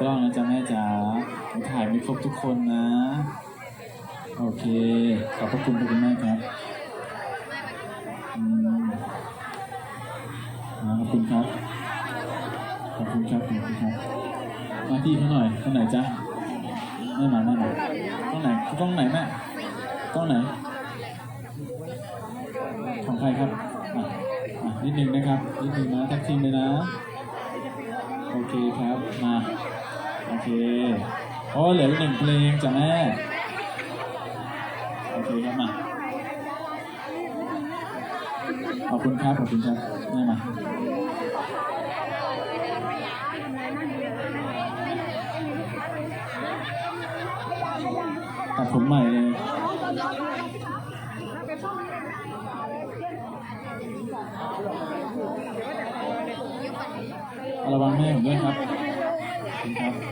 กล้องนะจ๊ะแม่จ๋าถ่ายไม่ครบทุกคนนะ โอเค ขอบพระคุณคุณแม่ครับอืมอ่าขอบคุณครับ ขอบคุณครับ ขอบคุณครับ มาที่เขาหน่อยคนไหนจ๊ะแม่มาแม่มากล้องไหนกล้องไหนแม่กล้องไหน ของใครครับอะอะนิดนึงนะครับ นิดนึงนะท็กทีมเลยนะ โอเคครับ มา โอเคโอ้เหลืออีกหนึ่งเพลงจ้ะแม่ โอเคครับมา ขอบคุณครับ ขอบคุณครับแม่มาตัดผมใหม่เลย ระวังแม่ผมด้วยครับขอบคุณครับ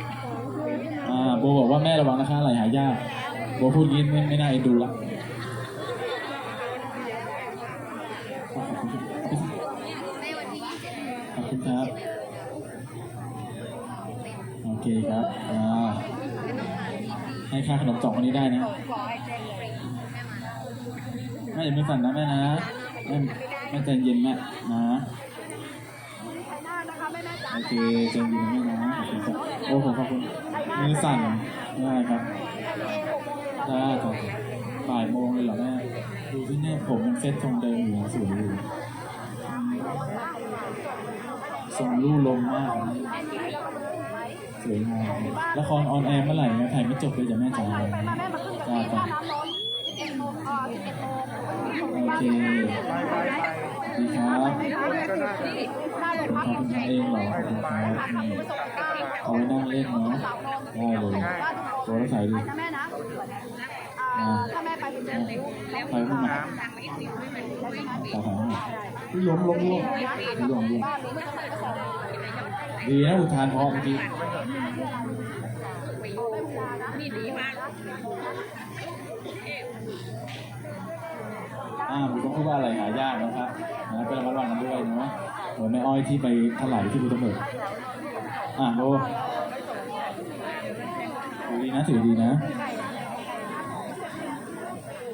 บอกว่าแม่ระวังนะคะไหลหายากโบพูดงี้ไม่ไม่น่าเอ็นดูละขอบคุณครับขอบคุณครับโอเคครับอ่าให้ค่าขนมสองคนนี้ได้นะแม่อย่าไม่สั่นนะแม่นะแม่แม่ใจเย็นแม่นะโอเคใจเย็นนะแม่นะโอเคครับโอ้ขอบคุณ มือสั่นได้ครับได้ครับบ่ายโมงเลยเหรอแม่ดูที่เนี่ยผมยังเซ็ตทรงเดิมอยู่ยังสวยอยู่ทรงลู่ลมมากนะสวยงามละครออนแอร์เมื่อไหร่นะถ่ายไม่จบเลยจ้ะแม่จ๋าจ้าจ้าโอเค ดีครับขอบคุณเองเหรอขอบคุณครับเอาไว้นั่งเล่นเนาะได้เลยตัวละใส่ดินะถ้าแม่ไปเป็นเดือเร็วไปขึ้นมาต่อไปที่ล้มล้มล้มล้มล้มดีนะอุทานเพราะเมื่อกี้อ่าผมต้องพูดว่าอะไรหายากนะครับ นะก็ระวังกันด้วยเนาะเหมือนแม่อ้อยที่ไปถลายที่ภูทับเบิกอ่าโบถือดีนะถือดีนะ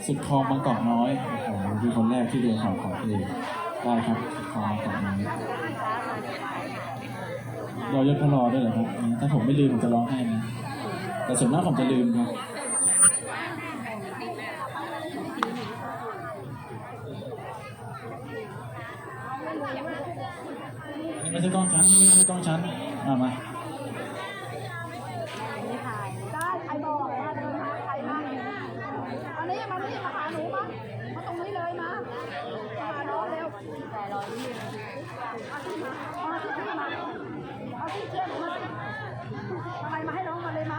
สุดคลองบางกอกน้อยโอ้โหคือคนแรกที่เดินเขาของทะเลได้ครับสุดคลองบางกอกน้อยรอยศพระรอด้วยเหรอครับ ถ้าผมไม่ลืมผมจะร้องไห้นะแต่ส่วนมากผมจะลืมครับ ไม่ใช่กล้องชั้นนี่ไม่ใช่กล้องชั้นมามาได้ใครบอกมาเดินมาใครมาอันนี้มานี่มาหาหนูมามาตรงนี้เลยมามาหาน้องเร็วแต่รอที่เอาที่มาเอาที่ที่มาเอาที่เชื่อหนูมาอะไรมาให้น้องมาเลยมา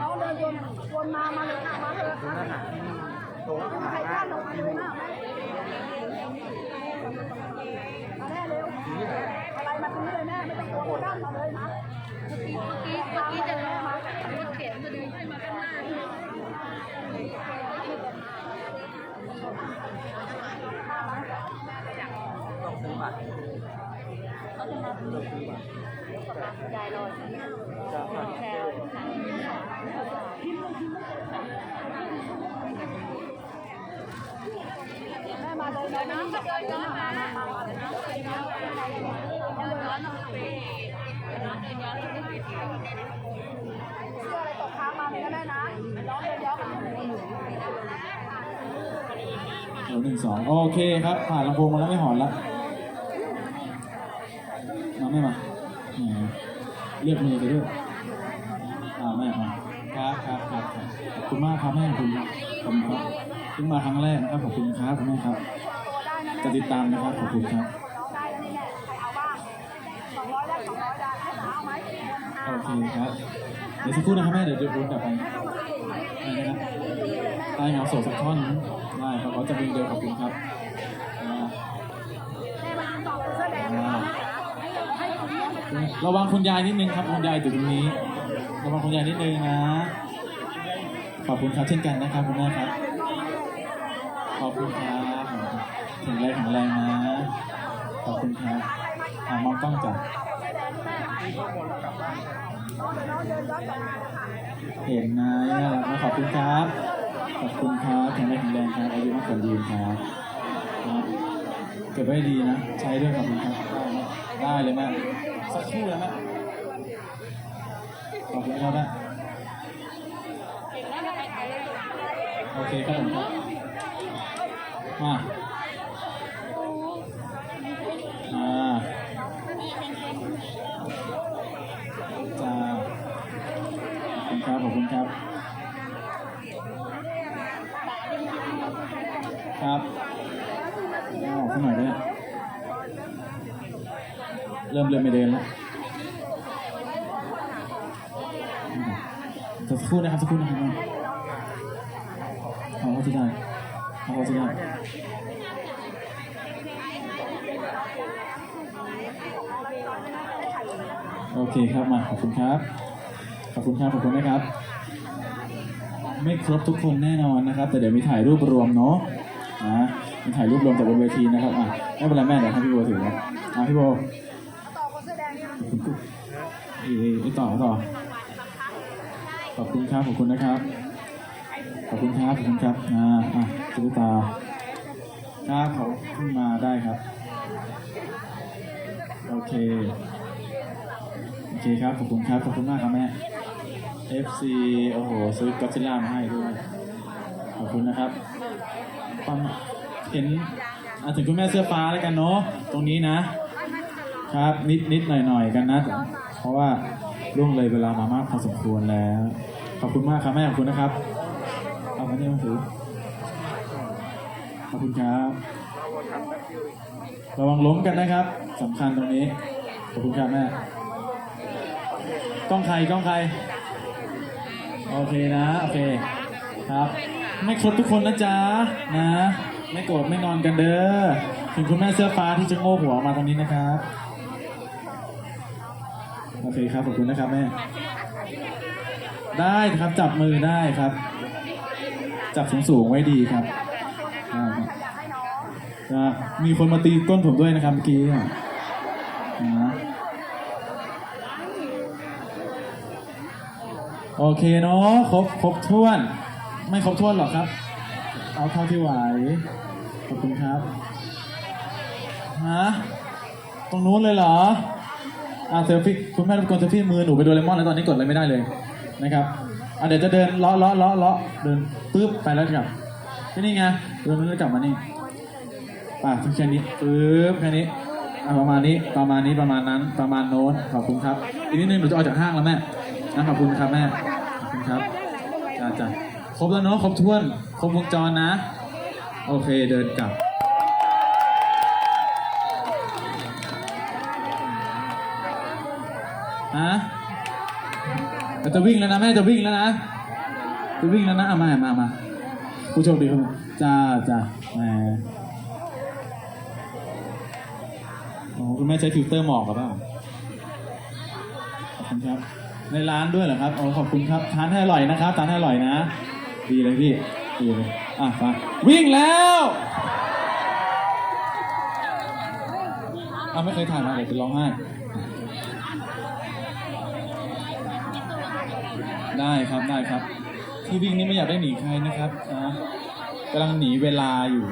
น้องเดินวนวนมามาเลยมาเถอะมาไม่มีใครกล้าลงมาเลยนะ มาแน่เร็วอะไรมาตรงนี้เลยแม่ไม่ต้องกลัวด้านมาเลยนะเมื่อกี้เมื่อกี้เมื่อกี้จะรถรถเข็นจะดึงให้มาข้างหน้าต้องซื้อบัตรเขาจะมาต้ยายรอแซวพิมพ์เลยพิมพ์เลยาเดินนะเดินย้อนมามามามาเดินย้อนเดินย้อนเดินย้อนเสื้ออะไรตกค้างมาเลยนะแม่นะร้องเรียนย้อนกันหนูเดี๋ยวหนึ่งสองโอเคครับ ผ่านลำโพงมาแล้วไม่หอนละมาไม่มาเรียกมือไปด้วยอ่าแม่มาครับครับครับครับขอบคุณมากครับแม่คุณขอบคุณครับ พิ่งมาครั้งแรกนะครับขอบคุณครับคุณแม่ครับ จะติดตามนะครับขอบคุณครับรองได้แล้วนี่แหละใครเอาบ้างสองร้อยได้สองร้อยได้ให้สาวเอาโอเคครับเดี๋ยวสักครู่นะครับแม่เดี๋ยวจะวนกลับไปอะไรนะครับได้เหงาโสดสักท่อนได้ครับเขาจะเป็นเดินขอบคุณครับอ่าแม่มานตอบเสื้อแดงระวังคุณยายนิดนึงครับคุณยายอยู่ตรงนี้ระวังคุณยายนิดนึงนะขอบคุณครับเช่นกันนะครับคุณแม่ครับ ขอบคุณครับแข็งแรงแข็งแรงนะ ขอบคุณครับอ่ามองกล้องจับเสื้อแดงแม่เห็นนายน่ารักมากขอบคุณครับ ขอบคุณครับแข็งแรงแข็งแรงครับอายุมากกว่ายืนครับครับเก็บไว้ดีนะ ใช้ด้วยขอบคุณครับ ได้เลยแม่สักครู่แล้วแม่ขอบคุณครับแม่โอเคครับผมครับ มาอ่าจ้าขอบคุณครับ ขอบคุณครับ ครับเอาออกสักหน่อยด้วยเริ่มเริ่มไม่เดินแล้วสักครู่นะครับสักครู่นะครับเอาเข้าที่ได้ เอาเข้าที่ได้โอเคครับมาขอบคุณครับ ขอบคุณครับ ขอบคุณนะครับ ไม่ครบทุกคนแน่นอนนะครับ แต่เดี๋ยวมีถ่ายรูปรวมเนาะนะมีถ่ายรูปรวมจากบนเวทีนะครับอะไม่เป็นไรแม่เดี๋ยวให้พี่โบถือครับอะพี่โบต่อคนแสดงยังขอบคุณอีอีต่อต่อขอบคุณครับ ขอบคุณนะครับ ขอบคุณครับ ขอบคุณครับอ่าอะ ตุ๊กตาครับเขาขึ้นมาได้ครับ โอเค โอเคครับ ขอบคุณครับ ขอบคุณมากครับแม่ FC โอ้โห ซื้อก็ซิล่ามาให้ด้วย ขอบคุณนะครับปังเห็นอถึงคุณแม่เสื้อฟ้าแล้วกันเนาะ ตรงนี้นะ ครับ นิดนิดหน่อยหน่อยกันนะ เพราะว่าล่วงเลยเวลามามากพอสมควรแล้ว ขอบคุณมากครับแม่ ขอบคุณนะครับ เอามาเนี่ยมาถือ ขอบคุณครับระวังล้มกันนะครับสำคัญตรงนี้ ขอบคุณครับแม่กล้องใครกล้องใคร โอเคนะ โอเคครับ ไม่ครบทุกคนนะจ๊ะนะ ไม่โกรธไม่งอนกันเด้อถึงคุณแม่เสื้อฟ้าที่จะโง่หัวมาตรงนี้นะครับ โอเคครับขอบคุณนะครับแม่ได้ครับจับมือได้ครับ จับสูงสูงๆไว้ดีครับ จะมีคนมาตีก้นผมด้วยนะครับเมื่อกี้นะโอเคเนาะครบครบถ้วน ไม่ครบถ้วนหรอกครับ เอาเท่าที่ไหวขอบคุณครับฮะตรงนู้นเลยเหรออ่าเซลฟี่คุณแม่รบกวนเซลฟี่มือหนูไปโดเรมอนแล้วตอนนี้กดอะไรไม่ได้เลยนะครับอะเดี๋ยวจะเดินเลาะเลาะเลาะเลาะเดินปึ๊บไปแล้วกลับที่นี่ไงเดินแล้วกลับมานี่ ป่ะแค่นี้ปึ๊บแค่นี้อะประมาณนี้ประมาณนี้ประมาณนั้นประมาณโน้นขอบคุณครับ อีกนิดนึงหนูจะออกจากห้างแล้วแม่นะขอบคุณครับแม่ขอบคุณครับจ้าจ้าครบแล้วเนาะครบถ้วน ครบวงจรนะ โอเคเดินกลับฮะจะวิ่งแล้วนะแม่จะวิ่งแล้วนะจะวิ่งแล้วนะเอามามามาผู้โชคดีครับจ้าจ้าแหม โอ้คุณแม่ใช้ฟิลเตอร์หมอกหรือเปล่าขอบคุณครับ ในร้านด้วยเหรอครับโอ้ขอบคุณครับทานให้อร่อยนะครับทานให้อร่อยนะ ดีเลยพี่ดีเลยอะไปวิ่งแล้วอะไม่เคยถ่ายมาเดี๋ยวจะร้องไห้ ได้ครับได้ครับ ที่วิ่งนี่ไม่อยากได้หนีใครนะครับนะกำลังหนีเวลาอยู่